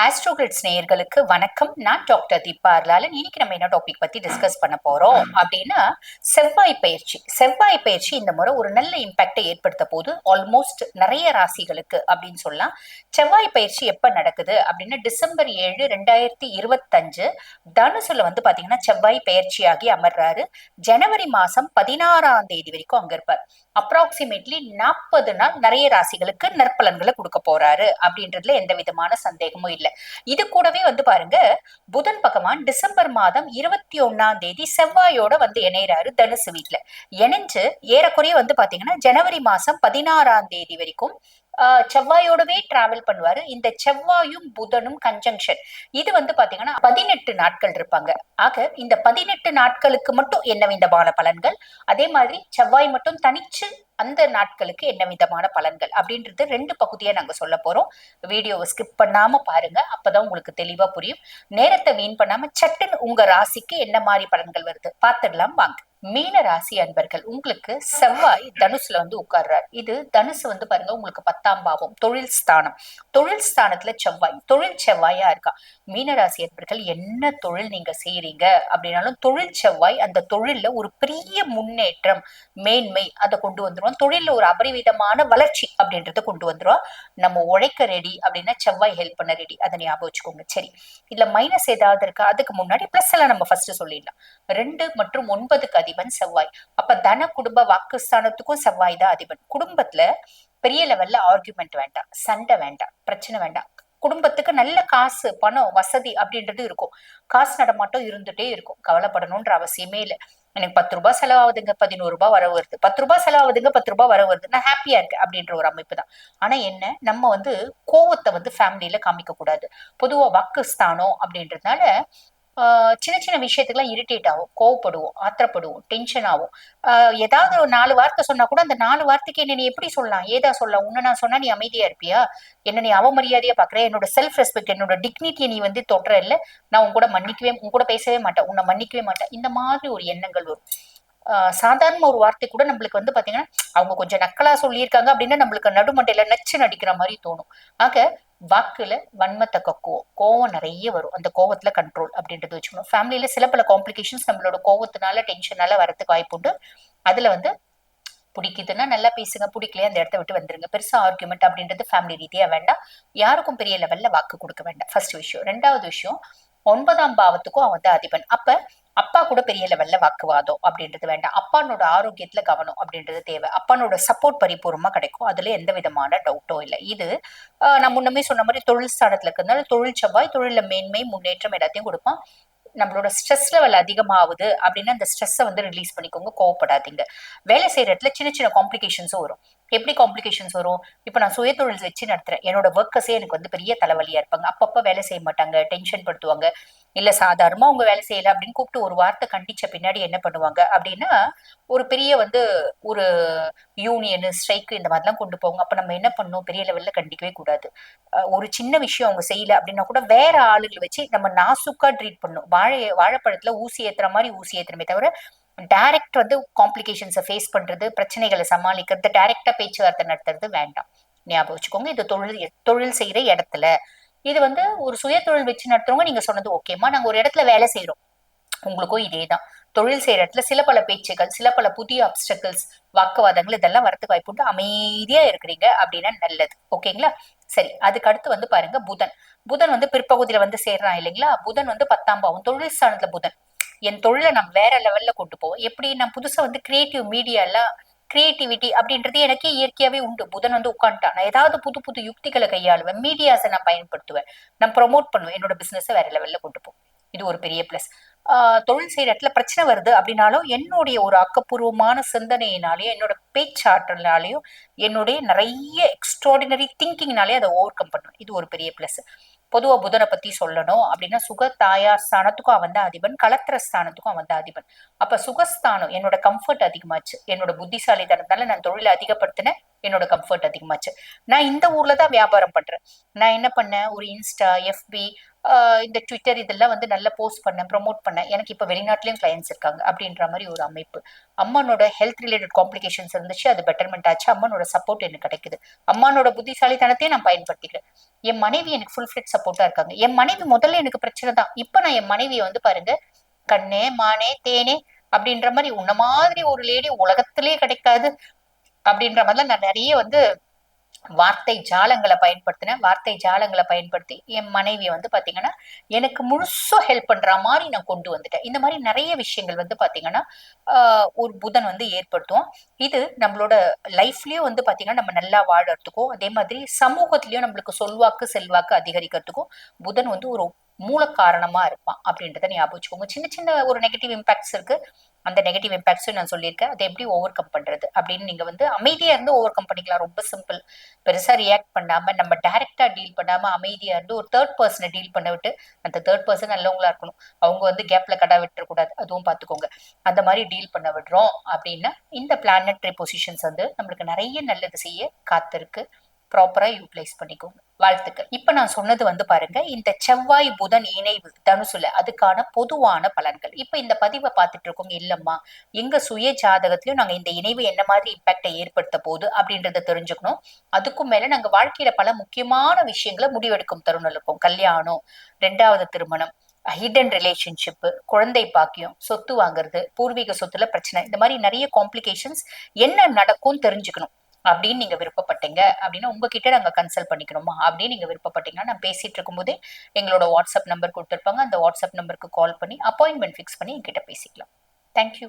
ஆஸ்ட்ரோகிரிட்ஸ் நேயர்களுக்கு வணக்கம். நான் டாக்டர் தீபா அர்லாலன் இன்னைக்கு நம்ம என்ன டாபிக் பத்தி டிஸ்கஸ் பண்ண போறோம்? அப்படின்னா செவ்வாய் பயிற்சி. செவ்வாய் பயிற்சி இந்த முறை ஒரு நல்ல இம்பாக்டை ஏற்படுத்த போது ஆல்மோஸ்ட் நிறைய ராசிகளுக்கு அப்படின்னு சொல்லலாம். செவ்வாய் பயிற்சி எப்ப நடக்குது அப்படின்னா டிசம்பர் ஏழு ரெண்டாயிரத்தி இருபத்தஞ்சு. தனுசுல வந்து பாத்தீங்கன்னா செவ்வாய் பயிற்சியாகி அமர்றாரு. ஜனவரி மாசம் பதினாறாம் தேதி வரைக்கும் அங்க இருப்பார். அப்ராக்சிமேட்லி நாற்பது நாள் நிறைய ராசிகளுக்கு நற்பலன்களை கொடுக்க போறாரு அப்படின்றதுல எந்த விதமான சந்தேகமும் இல்லை. இது கூடவே வந்து பாருங்க புதன் பகவான் டிசம்பர் மாதம் இருபத்தி ஒன்னாம் தேதி செவ்வாயோட வந்து இணையிறாரு தனுசு வீட்டுல இணைஞ்சு ஏறக்குறைய வந்து பாத்தீங்கன்னா ஜனவரி மாசம் பதினாறாம் தேதி வரைக்கும் செவ்வாயோடவே டிராவல் பண்ணுவாரு. இந்த செவ்வாயும் புதனும் கன்ஜங்ஷன் இது வந்து பாத்தீங்கன்னா பதினெட்டு நாட்கள் இருப்பாங்க. ஆக இந்த பதினெட்டு நாட்களுக்கு மட்டும் என்ன விதமான பலன்கள்? அதே மாதிரி செவ்வாய் மட்டும் தனிச்சு அந்த நாட்களுக்கு என்ன விதமான பலன்கள்? அப்படின்றது ரெண்டு பகுதியா நாங்க சொல்ல போறோம். வீடியோவை ஸ்கிப் பண்ணாம பாருங்க. அப்பதான் உங்களுக்கு தெளிவா புரியும். நேரத்தை வீண் பண்ணாம சட்டுன்னு உங்க ராசிக்கு என்ன மாதிரி பலன்கள் வருது? பார்த்துடலாம். வாங்க. மீன ராசி அன்பர்கள் உங்களுக்கு செவ்வாய் தனுசுல வந்து உட்கார்றாரு. இது தனுசு வந்து பாருங்க உங்களுக்கு பத்தாம் பாவம் தொழில் ஸ்தானம். தொழில் ஸ்தானத்துல செவ்வாய் தொழில் செவ்வாயா இருக்கா? மீன ராசி அன்பர்கள் என்ன தொழில் நீங்க செய்யறீங்க அப்படின்னாலும் தொழில் செவ்வாய் அந்த தொழில்ல ஒரு பெரிய முன்னேற்றம் மேன்மை அதை கொண்டு வந்துருவோம் தொழில்ல ஒரு அபரிவிதமான வளர்ச்சி அப்படின்றத கொண்டு வந்துருவோம் நம்ம உழைக்க ரெடி அப்படின்னா செவ்வாய் ஹெல்ப் பண்ண ரெடி அதை ஞாபகம் வச்சுக்கோங்க. சரி. இதுல மைனஸ் ஏதாவது இருக்கா? அதுக்கு முன்னாடி பிளஸ் எல்லாம் நம்ம ஃபர்ஸ்ட் சொல்லிடலாம். ரெண்டு மற்றும் ஒன்பதுக்கு அதிபன் செவ்வாய். அப்ப தன குடும்ப வாக்குஸ்தானத்துக்கும் செவ்வாய் தான் அதிபன். குடும்பத்துல பெரிய லெவல்ல ஆர்குமெண்ட் வேண்டாம் சண்டை வேண்டாம் பிரச்சனை வேண்டாம். குடும்பத்துக்கு நல்ல காசு பணம் வசதி அப்படின்றது இருக்கும். காசு நடமாட்டம் இருந்துட்டே இருக்கும். கவலைப்படணும்ன்ற அவசியமே இல்லை. எனக்கு பத்து ரூபாய் செலவாகுதுங்க பதினோரு ரூபாய் வர வருது. பத்து ரூபாய் செலவாகுதுங்க பத்து ரூபாய் வர வருது. நான் ஹாப்பியா இருக்கேன் அப்படின்ற ஒரு அமைப்பு தான். ஆனா என்ன? நம்ம வந்து கோவத்தை வந்து ஃபேமிலியில காமிக்க கூடாது பொதுவா வாக்குஸ்தானம் அப்படின்றதுனால சின்ன சின்ன விஷயத்துக்குலாம் இரிட்டேட் ஆகும் கோவப்படுவோம் ஆத்திரப்படுவோம் டென்ஷன் ஆகும். ஆஹ் ஏதாவது ஒரு நாலு வார்த்தை சொன்னா கூட அந்த நாலு வார்த்தைக்கு என்ன நீ எப்படி சொல்லலாம்? ஏதா சொல்லலாம்? உன்னை நான் சொன்னா நீ அமைதியா இருப்பியா? என்ன நீ அவமரியாதையா பாக்குற என்னோட செல்ஃப் ரெஸ்பெக்ட் என்னோட டிக்னிட்டியை நீ வந்து தொடுற இல்ல? நான் உன் கூட மன்னிக்கவே உன் கூட பேசவே மாட்டேன் உன்னை மன்னிக்கவே மாட்டேன். இந்த மாதிரி ஒரு எண்ணங்கள் வரும். ஆஹ் சாதாரண ஒரு வார்த்தை கூட நம்மளுக்கு வந்து பாத்தீங்கன்னா அவங்க கொஞ்சம் நக்கலா சொல்லியிருக்காங்க அப்படின்னா நம்மளுக்கு நடுமண்டையில நச்சு நடிக்கிற மாதிரி தோணும். ஆக வாக்குல வன்மத்தை கக்குவோம் கோவம் நிறைய வரும். அந்த கோவத்துல கண்ட்ரோல் அப்படின்றது வச்சுக்கணும். ஃபேமிலியில சில பல காம்ப்ளிகேஷன்ஸ் நம்மளோட கோவத்தினால டென்ஷனால வரதுக்கு வாய்ப்பு உண்டு. அதுல வந்து பிடிக்குதுன்னா நல்லா பேசுங்க பிடிக்கலையே அந்த இடத்த விட்டு வந்துருங்க. பெருசா ஆர்குமெண்ட் அப்படின்றது ஃபேமிலி ரீதியா வேண்டாம். யாருக்கும் பெரிய லெவல்ல வாக்கு கொடுக்க வேண்டாம். ஃபர்ஸ்ட் விஷயம். ரெண்டாவது விஷயம் ஒன்பதாம் பாவத்துக்கும் அவன் வந்து அதிபன். அப்ப அப்பா கூட பெரிய லெவல்ல வாக்குவாதம் அப்படின்றது வேண்டாம். அப்பானோட ஆரோக்கியத்துல கவனம் அப்படின்றது தேவை. அப்பானோட சப்போர்ட் பரிபூர்வமா கிடைக்கும். அதுல எந்த விதமான டவுட்டும் இல்லை. இது ஆஹ் நான் முன்னமே சொன்ன மாதிரி தொழில் ஸ்தானத்துல இருக்கிறதுனால தொழில் செவ்வாய் தொழில மேன்மை முன்னேற்றம் எல்லாத்தையும் கொடுப்பான். நம்மளோட ஸ்ட்ரெஸ் லெவல் அதிகமாகுது அப்படின்னா அந்த ஸ்ட்ரெஸ்ஸை வந்து ரிலீஸ் பண்ணிக்கோங்க. கோவப்படாதீங்க. வேலை செய்யற இடத்துல சின்ன சின்ன காம்ப்ளிகேஷன்ஸும் வரும். எப்படி காம்ப்ளிகேஷன்ஸ் வரும்? இப்போ நான் சுய தொழில் வச்சு நடத்துறேன். என்னோட ஒர்க்கர்ஸே எனக்கு வந்து பெரிய தலைவலியா இருப்பாங்க. அப்பப்போ வேலை செய்ய மாட்டாங்க. டென்ஷன் படுத்துவாங்க. இல்ல சாதாரணமா அவங்க வேலை செய்யல அப்படின்னு கூப்பிட்டு ஒரு வார்த்தை கண்டிச்ச பின்னாடி என்ன பண்ணுவாங்க? அப்படின்னா ஒரு பெரிய வந்து ஒரு யூனியன் ஸ்ட்ரைக் இந்த மாதிரிலாம் கொண்டு போவாங்க. அப்ப நம்ம என்ன பண்ணணும்? பெரிய லெவல்ல கண்டிக்கவே கூடாது. ஒரு சின்ன விஷயம் அவங்க செய்யல அப்படின்னா கூட வேற ஆளுகளை வச்சு நம்ம நாசுக்கா ட்ரீட் பண்ணணும். வாழை வாழைப்பழத்துல ஊசி ஏத்துற மாதிரி ஊசி ஏத்துறமே தவிர டைரக்ட் வந்து காம்ப்ளிகேஷன்ஸை ஃபேஸ் பண்றது பிரச்சனைகளை சமாளிக்கிறது டைரக்டா பேச்சுவார்த்தை நடத்துறது வேண்டாம். ஞாபகம் வச்சுக்கோங்க இது தொழில் தொழில் செய்யற இடத்துல. இது வந்து ஒரு சுய தொழில் வச்சு நடத்துறவங்க நீங்க சொன்னது ஓகேமா நாங்க ஒரு இடத்துல வேலை செய்யறோம் உங்களுக்கும் இதே தான். தொழில் செய்யற இடத்துல சில பல பேச்சுகள் சில பல புதிய அப்டக்கல்ஸ் வாக்குவாதங்கள் இதெல்லாம் வரத்துக்கு வாய்ப்பு உண்டு. அமைதியா இருக்கிறீங்க அப்படின்னா நல்லது. ஓகேங்களா சரி அதுக்கு அடுத்து வந்து பாருங்க புதன். புதன் வந்து பிற்பகுதியில வந்து சேர்றான் இல்லைங்களா? புதன் வந்து பத்தாம் பாவம். தொழில் ஸ்தானத்தில் புதன். என் தொழிலை நான் வேற லெவல்ல கொண்டு போவோம் எப்படி நான் புதுசா வந்து கிரியேட்டிவ் மீடியால கிரியேட்டிவிட்டி அப்படின்றது எனக்கே இயற்கையாவே உண்டு. புதன் வந்து உட்காந்துட்டான் நான் ஏதாவது புது புது யுக்திகளை கையாளுவேன். மீடியாஸை நான் பயன்படுத்துவேன். நான் ப்ரொமோட் பண்ணுவேன். என்னோட பிசினஸை வேற லெவல்ல கொண்டு போவோம் இது ஒரு பெரிய பிளஸ் தொழில் செய்யற இடத்துல பிரச்சனை வருது அப்படின்னாலும் என்னுடைய ஒரு ஆக்கப்பூர்வமான சிந்தனையினாலேயும் என்னோட பேச்சாற்றலாலேயும் என்னுடைய நிறைய எக்ஸ்ட்ராடினரி திங்கிங்னாலே அதை ஓவர் கம் பண்ணுவேன். இது ஒரு பெரிய பிளஸ் பொதுவா புதனை பத்தி சொல்லணும் அப்படின்னா சுக தாயார் ஸ்தானத்துக்கும் அவன் தான் அதிபன் கலத்திர ஸ்தானத்துக்கும் அவன் தான் அதிபன். அப்ப சுகஸ்தானம் என்னோட கம்ஃபர்ட் அதிகமாச்சு. என்னோட புத்திசாலித்தனத்தால நான் தொழிலை அதிகப்படுத்தினேன் என்னோட கம்ஃபர்ட் அதிகமாச்சு. நான் இந்த ஊர்ல தான் வியாபாரம் பண்றேன். நான் என்ன பண்ணேன்? ஒரு இன்ஸ்டா எஃபி இந்த ட்விட்டர் இதெல்லாம் வந்து நல்லா போஸ்ட் பண்ணேன் ப்ரொமோட் பண்ணேன். எனக்கு இப்போ வெளிநாட்டிலையும் கிளைண்ட்ஸ் இருக்காங்க அப்படின்ற மாதிரி ஒரு அமைப்பு. அம்மானோட ஹெல்த் ரிலேட்டட் காம்ப்ளிகேஷன்ஸ் இருந்துச்சு அது பெட்டர்மெண்ட் ஆச்சு. அம்மனோட சப்போர்ட் எனக்கு கிடைக்குது. அம்மானோட புத்திசாலித்தனத்தையும் நான் பயன்படுத்திக்கிறேன். என் மனைவி எனக்கு ஃபுல் ஃபிட் சப்போர்ட்டா இருக்காங்க. என் மனைவி முதல்ல எனக்கு பிரச்சனை தான். இப்போ நான் என் மனைவியை வந்து பாருங்க கண்ணே மானே தேனே அப்படின்ற மாதிரி உன்ன மாதிரி ஒரு லேடி உலகத்திலே கிடைக்காது அப்படின்ற மாதிரிலாம் நான் நிறைய வந்து வார்த்தை ஜாலங்களை பயன்படுத்தினேன். வார்த்தை ஜாலங்களை பயன்படுத்தி என் மனைவியை வந்து பாத்தீங்கன்னா எனக்கு முழுசும் ஹெல்ப் பண்ற மாதிரி நான் கொண்டு வந்துட்டேன். இந்த மாதிரி நிறைய விஷயங்கள் வந்து பாத்தீங்கன்னா ஒரு புதன் வந்து ஏற்படுத்தும். இது நம்மளோட லைஃப்லயும் வந்து பாத்தீங்கன்னா நம்ம நல்லா வாழறதுக்கும் அதே மாதிரி சமூகத்திலயும் நம்மளுக்கு சொல்வாக்கு செல்வாக்கு அதிகரிக்கிறதுக்கும் புதன் வந்து ஒரு மூல காரணமா இருப்பான் அப்படின்றத ஞாபகம் வச்சுக்கோங்க சின்ன சின்ன ஒரு நெகட்டிவ் இம்பாக்ட்ஸ் இருக்கு. அந்த நெகட்டிவ் இம்பாக்ட்ஸும் நான் சொல்லியிருக்கேன். அதை எப்படி ஓவர் கம் பண்றது அப்படின்னு நீங்க வந்து அமைதியா இருந்து ஓவர் கம் பண்ணிக்கலாம். ரொம்ப சிம்பிள் பெருசா ரியாக்ட் பண்ணாம நம்ம டைரக்டா டீல் பண்ணாம அமைதியா இருந்து ஒரு தேர்ட் பர்சனை டீல் பண்ண விட்டு அந்த தேர்ட் பர்சன் நல்லவங்களா இருக்கணும். அவங்க வந்து கேப்ல கடா விட்டுறக்கூடாது அதுவும் பார்த்துக்கோங்க அந்த மாதிரி டீல் பண்ண விடுறோம் அப்படின்னா இந்த பிளானட்ரி பொசிஷன்ஸ் வந்து நம்மளுக்கு நிறைய நல்லது செய்ய காத்திருக்கு. ப்ராப்பரா யூட்டிலைஸ் பண்ணிக்கோங்க. வாழ்த்துக்கள். இப்ப நான் சொன்னது வந்து பாருங்க இந்த செவ்வாய் புதன் இணைவு தனுசுல அதுக்கான பொதுவான பலன்கள். இப்ப இந்த பதிவை பார்த்துட்டு இருக்கோங்க இல்லம்மா எங்க சுய ஜாதகத்திலயும் நாங்க இந்த இணைவு என்ன மாதிரி இம்பாக்டை ஏற்படுத்த போகுது அப்படின்றத தெரிஞ்சுக்கணும். அதுக்கும் மேல நாங்க வாழ்க்கையில பல முக்கியமான விஷயங்களை முடிவெடுக்கும் தருணம் இருக்கும். கல்யாணம் ரெண்டாவது திருமணம் ஹிடன் ரிலேஷன்ஷிப் குழந்தை பாக்கியம் சொத்து வாங்குறது பூர்வீக சொத்துல பிரச்சனை. இந்த மாதிரி நிறைய காம்ப்ளிகேஷன்ஸ் என்ன நடக்கும் தெரிஞ்சுக்கணும். அப்படின்னு நீங்க விருப்பப்பட்டீங்க. அப்படின்னா உங்ககிட்ட நாங்க கன்சல்ட் பண்ணிக்கணுமா அப்படின்னு நீங்க விருப்பப்பட்டீங்கன்னா நான் பேசிட்டு இருக்கும்போதே எங்களோட வாட்ஸ்அப் நம்பர் கொடுத்துருப்பாங்க. அந்த வாட்ஸ்அப் நம்பருக்கு கால் பண்ணி அப்பாயின்மெண்ட் ஃபிக்ஸ் பண்ணி என்கிட்ட பேசிக்கலாம். தேங்க்யூ